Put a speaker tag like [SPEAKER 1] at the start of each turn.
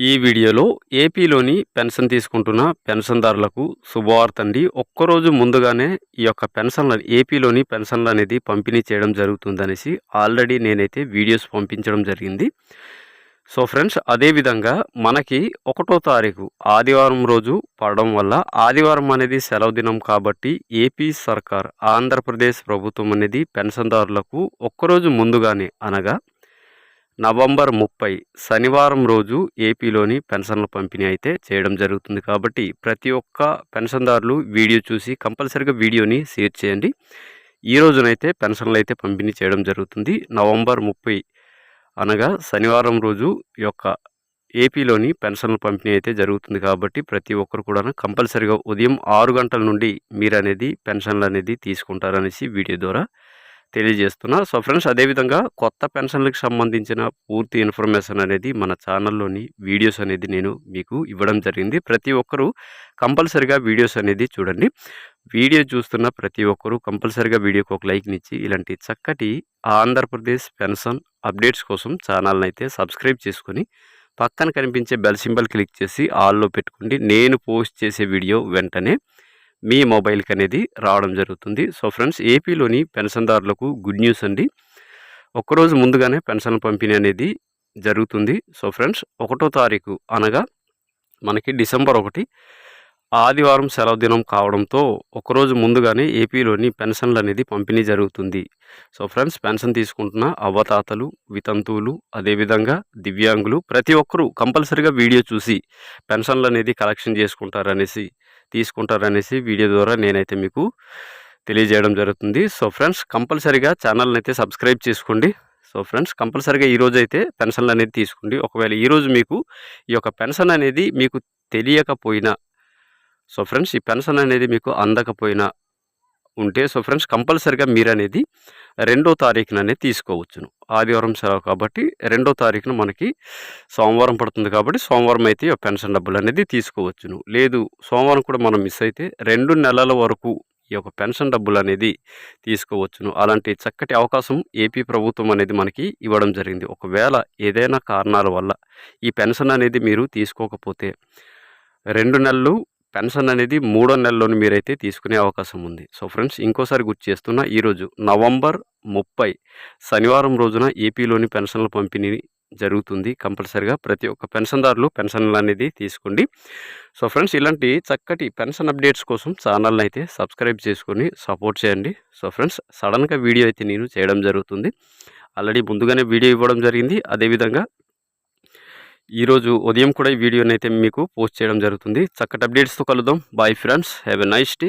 [SPEAKER 1] ఈ వీడియోలో ఏపీలోని పెన్షన్ తీసుకుంటున్న పెన్షన్దారులకు శుభవార్త అండి. ఒక్కరోజు ముందుగానే ఈ యొక్క పెన్షన్ల ఏపీలోని పెన్షన్లు అనేది పంపిణీ చేయడం జరుగుతుందనేసి ఆల్రెడీ నేనైతే వీడియోస్ పంపించడం జరిగింది. సో ఫ్రెండ్స్ అదేవిధంగా మనకి ఒకటో తారీఖు ఆదివారం రోజు పడడం వల్ల ఆదివారం అనేది సెలవు దినం కాబట్టి ఏపీ సర్కార్ ఆంధ్రప్రదేశ్ ప్రభుత్వం అనేది పెన్షన్దారులకు ఒక్కరోజు ముందుగానే అనగా నవంబర్ ముప్పై శనివారం రోజు ఏపీలోని పెన్షన్ల పంపిణీ అయితే చేయడం జరుగుతుంది కాబట్టి ప్రతి ఒక్క పెన్షన్దారులు వీడియో చూసి కంపల్సరీగా వీడియోని షేర్ చేయండి. ఈ రోజునైతే పెన్షన్లు అయితే పంపిణీ చేయడం జరుగుతుంది. నవంబర్ ముప్పై అనగా శనివారం రోజు యొక్క ఏపీలోని పెన్షన్ల పంపిణీ అయితే జరుగుతుంది కాబట్టి ప్రతి ఒక్కరు కూడా కంపల్సరీగా ఉదయం ఆరు గంటల నుండి మీరు అనేది పెన్షన్లు అనేది తీసుకుంటారనేసి వీడియో ద్వారా తెలియజేస్తున్నా. సో ఫ్రెండ్స్ అదేవిధంగా కొత్త పెన్షన్లకు సంబంధించిన పూర్తి ఇన్ఫర్మేషన్ అనేది మన ఛానల్లోని వీడియోస్ అనేది నేను మీకు ఇవ్వడం జరిగింది. ప్రతి ఒక్కరూ కంపల్సరిగా వీడియోస్ అనేది చూడండి. వీడియో చూస్తున్న ప్రతి ఒక్కరూ కంపల్సరిగా వీడియోకి ఒక లైక్నిచ్చి ఇలాంటి చక్కటి ఆంధ్రప్రదేశ్ పెన్షన్ అప్డేట్స్ కోసం ఛానల్ని అయితే సబ్స్క్రైబ్ చేసుకొని పక్కన కనిపించే బెల్ సింబల్ క్లిక్ చేసి ఆల్లో పెట్టుకోండి. నేను పోస్ట్ చేసే వీడియో వెంటనే మీ మొబైల్కి అనేది రావడం జరుగుతుంది. సో ఫ్రెండ్స్ ఏపీలోని పెన్షన్దారులకు గుడ్ న్యూస్ అండి. ఒక్కరోజు ముందుగానే పెన్షన్ పంపిణీ అనేది జరుగుతుంది. సో ఫ్రెండ్స్ ఒకటో తారీఖు అనగా మనకి డిసెంబర్ ఒకటి ఆదివారం సెలవు దినం కావడంతో ఒకరోజు ముందుగానే ఏపీలోని పెన్షన్లు అనేది పంపిణీ జరుగుతుంది. సో ఫ్రెండ్స్ పెన్షన్ తీసుకుంటున్న అవ్వతాతలు వితంతువులు అదేవిధంగా దివ్యాంగులు ప్రతి ఒక్కరూ కంపల్సరీగా వీడియో చూసి పెన్షన్లు అనేది కలెక్షన్ చేసుకుంటారనేసి తీసుకుంటారనేసి వీడియో ద్వారా నేనైతే మీకు తెలియజేయడం జరుగుతుంది. సో ఫ్రెండ్స్ కంపల్సరీగా ఛానల్ని అయితే సబ్స్క్రైబ్ చేసుకోండి. సో ఫ్రెండ్స్ కంపల్సరీగా ఈరోజు అయితే పెన్షన్లు అనేది తీసుకోండి. ఒకవేళ ఈరోజు మీకు ఈ యొక్క పెన్షన్ అనేది మీకు తెలియకపోయినా సో ఫ్రెండ్స్ ఈ పెన్షన్ అనేది మీకు అందకపోయినా ఉంటే సో ఫ్రెండ్స్ కంపల్సరిగా మీరు అనేది రెండో తారీఖున అనేది తీసుకోవచ్చును. ఆదివారం సెలవు కాబట్టి రెండో తారీఖున మనకి సోమవారం పడుతుంది కాబట్టి సోమవారం అయితే పెన్షన్ డబ్బులు అనేది తీసుకోవచ్చును. లేదు సోమవారం కూడా మనం మిస్ అయితే రెండు నెలల వరకు ఈ యొక్క పెన్షన్ డబ్బులు అనేది తీసుకోవచ్చును. అలాంటి చక్కటి అవకాశం ఏపీ ప్రభుత్వం అనేది మనకి ఇవ్వడం జరిగింది. ఒకవేళ ఏదైనా కారణాల వల్ల ఈ పెన్షన్ అనేది మీరు తీసుకోకపోతే రెండు నెలలు పెన్షన్ అనేది మూడో నెలలోని మీరైతే తీసుకునే అవకాశం ఉంది. సో ఫ్రెండ్స్ ఇంకోసారి గుర్తు చేస్తున్న ఈరోజు నవంబర్ ముప్పై శనివారం రోజున ఏపీలోని పెన్షన్ల పంపిణీ జరుగుతుంది. కంపల్సరిగా ప్రతి ఒక్క పెన్షన్దారులు పెన్షన్లు అనేది తీసుకోండి. సో ఫ్రెండ్స్ ఇలాంటి చక్కటి పెన్షన్ అప్డేట్స్ కోసం ఛానల్ని అయితే సబ్స్క్రైబ్ చేసుకొని సపోర్ట్ చేయండి. సో ఫ్రెండ్స్ సడన్గా వీడియో అయితే నేను చేయడం జరుగుతుంది. ఆల్రెడీ ముందుగానే వీడియో ఇవ్వడం జరిగింది. అదేవిధంగా ఈరోజు ఉదయం కూడా ఈ వీడియోనైతే మీకు పోస్ట్ చేయడం జరుగుతుంది. చక్కటి అప్డేట్స్తో కలుద్దాం. Bye friends have a nice day